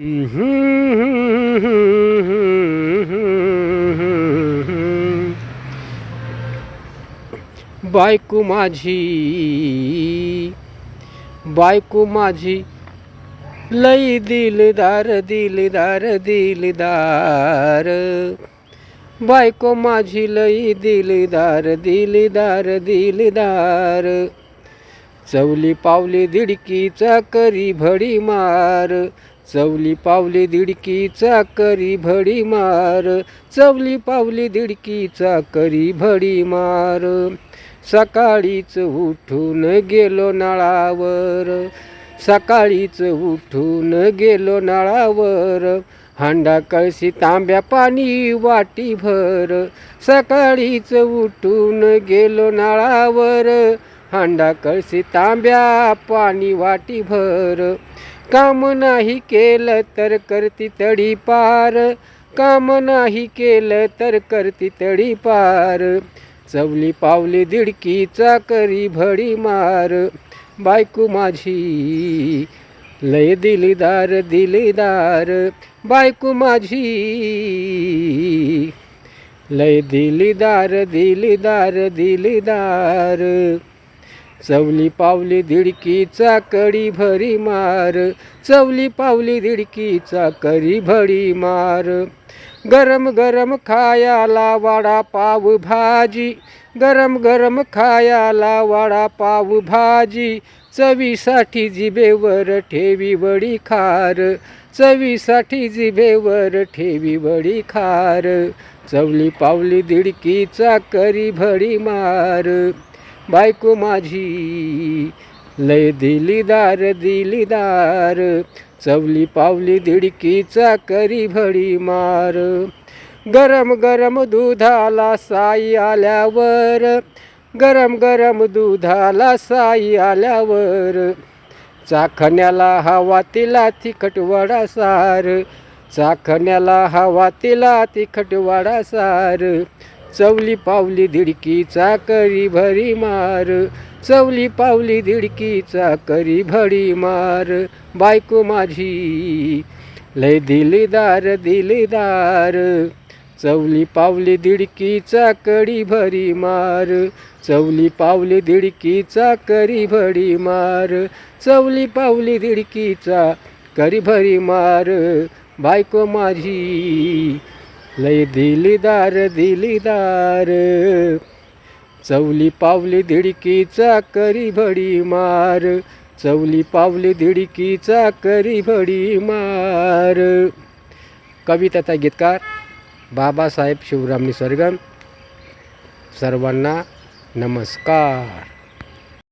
बायको माझी बायको माझी लई दिलदार दिलदार दिलदार. बायको माझी लई दिलदार दिलदार दिलदार. चवली पावली दिडकीचा करी भडी मार. चवली पावली दिडकीचा करी भडी मार. चवली पावली दिडकीचा करी भडी मार. सकाळीच उठून गेलो नळावर. सकाळीच उठून गेलो नळावर. हांडा कळशी तांब्या पाणी वाटी भर सकाळीच उठून गेलो नळावर. हांडा कळशी तांब्या पाणी वाटी भर काम नाही केलं तर करती तडी पार काम नाही केलं तर करती तडी पार चवली पावली दिडकीचा करी भडी मार. बायको माझी लय दिलीदार दिलीदार. बायको माझी लय दिलीदार दिलीदार दिलीदार. चवली पावली दिडकीचा कडी भरी मार. चवली पावली दिडकीचा करी भडी मार. गरम गरम खायाला वाडा पाव भाजी. गरम गरम खायाला वाडा पाव भाजी. चवीसाठी जिभेवर ठेवी वडी खार. चवीसाठी जिभेवर ठेवी वडी खार. चवली पावली दिडकीचा करी भडी मार. बायको माझी लय दिलीदार दिलीदार चवली पावली दिडकीचा करी भडी मार. गरम गरम दुधाला साई आल्यावर गरम गरम दुधाला साई आल्यावर चाखण्याला हवा तिला तिखट वडा सार चाखण्याला हवा तिला तिखट वडा सार चवली पावली दिडकी चाकरी भरी मार. चवली पावली दिडकीचा करी भडी मार. बायको माझी लय दिलदार दिलदार. चवली पावली दिडकी चाकडी भरी मार. चवली पावली दिडकी चाकरी भडी मार. चवली पावली दिडकीचा करी भरी मार. बायको माझी लय दिलीदार दिलीदार. चवली पावली दिडकीचा करी भडी मार. चवली पावली दिडकीचा करी भडी मार. कविता गीतकार बाबासाहेब शिवराम निसर्गम सर्वांना नमस्कार.